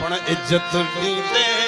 પણ ઇજ્જત દીતે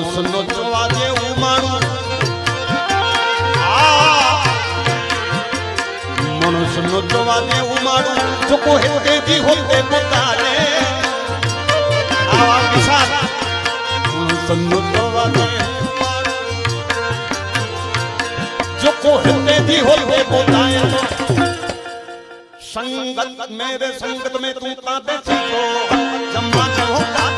માણસનો જોવા જેવું માણું શોધવાને ઉમાડું. ચોકો હેતેથી હોતે પોતાને. આવા વિશાલ સંનોધવાને જોકો હેતેથી હોતે પોતાને. સંગત મેરે, સંગત મેં તું તાતે સીખો જમવા ન હોતા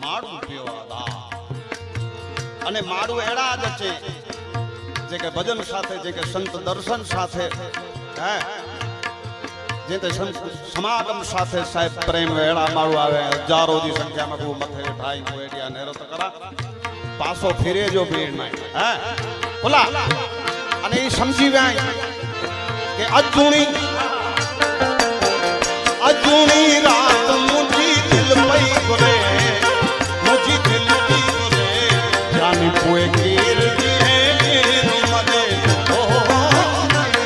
માડું પીવા દા. અને માડું એડા જ છે. જે કે ભજન સાથે, જે કે સંત દર્શન સાથે જે તે સમાગમ સાથે સાહેબ પ્રેમ વેળા માળું આવે. હજારોની સંખ્યામાં ખૂબ મથે ઠાઈ કોએડિયા નેરો તો કરા પાછો ફેરે જો ભીડ નહીં હે? બોલા. અને એ સમજી વ્યાય કે અજુણી